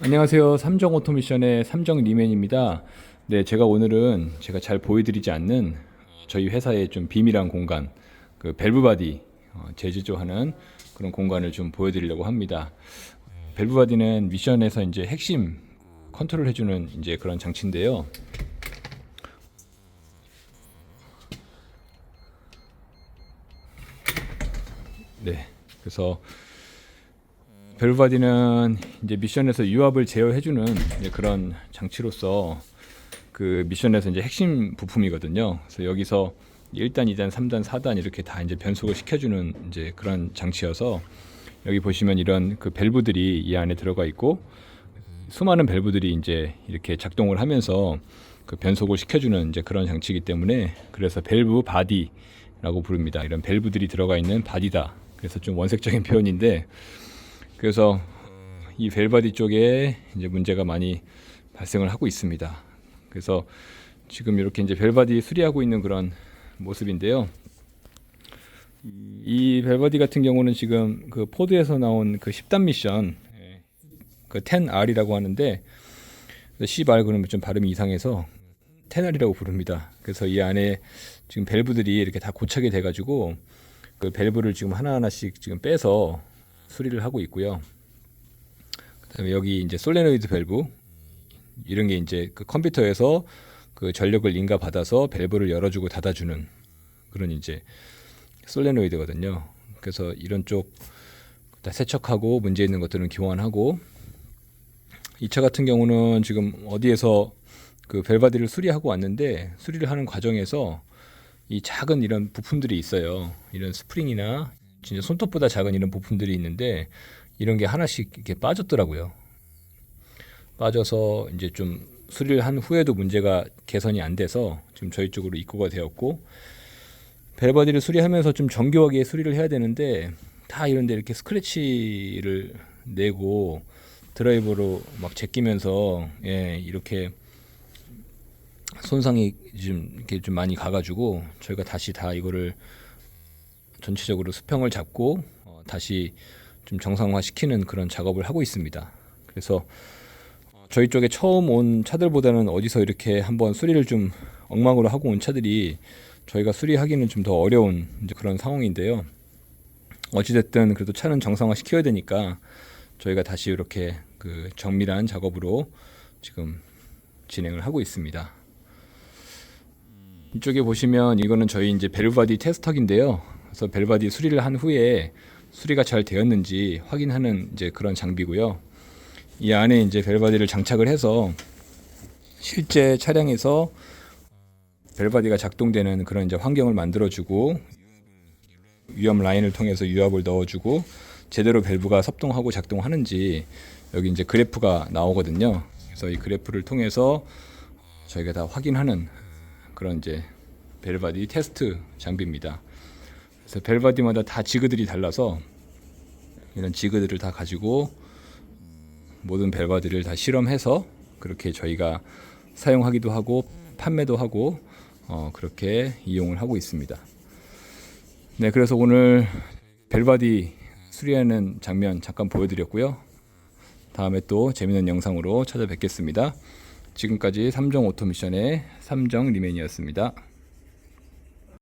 안녕하세요. 삼정 오토미션의 삼정 리맨입니다. 네, 제가 오늘은 제가 잘 보여드리지 않는 저희 회사의 좀 비밀한 공간, 그 밸브 바디 어, 제조하는 그런 공간을 좀 보여드리려고 합니다. 밸브 바디는 미션에서 이제 핵심 컨트롤 해주는 이제 그런 장치인데요. 네, 그래서 벨바디는 이제 미션에서 유압을 제어해주는 그런 장치로서 그 미션에서 이제 핵심 부품이거든요. 그래서 여기서 1단, 2단, 3단, 4단 이렇게 다 이제 변속을 시켜주는 이제 그런 장치여서 여기 보시면 이런 그 밸브들이 이 안에 들어가 있고 수많은 밸브들이 이제 이렇게 작동을 하면서 그 변속을 시켜주는 이제 그런 장치이기 때문에 그래서 밸브 바디라고 부릅니다. 이런 밸브들이 들어가 있는 바디다. 그래서 좀 원색적인 표현인데 그래서 이 벨바디 쪽에 이제 문제가 많이 발생을 하고 있습니다. 그래서 지금 이렇게 이제 벨바디 수리하고 있는 그런 모습인데요. 이 벨바디 같은 경우는 지금 그 포드에서 나온 그 10단 미션 그 10R이라고 하는데 10R 그러면 좀 발음이 이상해서 10R이라고 부릅니다. 그래서 이 안에 지금 밸브들이 이렇게 다 고착이 돼 가지고 그 밸브를 지금 하나하나씩 지금 빼서 수리를 하고 있고요. 그다음에 여기 이제 솔레노이드 밸브 이런 게 이제 그 컴퓨터에서 그 전력을 인가 받아서 밸브를 열어주고 닫아주는 그런 이제 솔레노이드거든요. 그래서 이런 쪽 다 세척하고 문제 있는 것들은 교환하고 이 차 같은 경우는 지금 어디에서 그 벨바디를 수리하고 왔는데 수리를 하는 과정에서 이 작은 이런 부품들이 있어요. 이런 스프링이나 진짜 손톱보다 작은 이런 부품들이 있는데 이런 게 하나씩 이렇게 빠졌더라고요. 빠져서 이제 좀 수리를 한 후에도 문제가 개선이 안 돼서 지금 저희 쪽으로 입고가 되었고 벨바디를 수리하면서 좀 정교하게 수리를 해야 되는데 다 이런데 이렇게 스크래치를 내고 드라이버로 막 제끼면서 예 이렇게 손상이 좀 이렇게 좀 많이 가가지고 저희가 다시 다 이거를 전체적으로 수평을 잡고 어, 다시 좀 정상화 시키는 그런 작업을 하고 있습니다. 그래서 저희 쪽에 처음 온 차들보다는 어디서 이렇게 한번 수리를 좀 엉망으로 하고 온 차들이 저희가 수리하기는 좀 더 어려운 그런 상황인데요. 어찌됐든 그래도 차는 정상화 시켜야 되니까 저희가 다시 이렇게 그 정밀한 작업으로 지금 진행을 하고 있습니다. 이쪽에 보시면 이거는 저희 이제 벨바디 테스터기인데요. 그래서 벨바디 수리를 한 후에 수리가 잘 되었는지 확인하는 이제 그런 장비고요. 이 안에 이제 벨바디를 장착을 해서 실제 차량에서 벨바디가 작동되는 그런 이제 환경을 만들어주고 유압 라인을 통해서 유압을 넣어주고 제대로 밸브가 섭동하고 작동하는지 여기 이제 그래프가 나오거든요. 그래서 이 그래프를 통해서 저희가 다 확인하는 그런 이제 벨바디 테스트 장비입니다. 그래서 벨바디마다 다 지그들이 달라서 이런 지그들을 다 가지고 모든 벨바디를 다 실험해서 그렇게 저희가 사용하기도 하고 판매도 하고 어, 그렇게 이용을 하고 있습니다. 네, 그래서 오늘 벨바디 수리하는 장면 잠깐 보여드렸고요. 다음에 또 재밌는 영상으로 찾아뵙겠습니다. 지금까지 삼정 오토미션의 삼정 리맨이었습니다.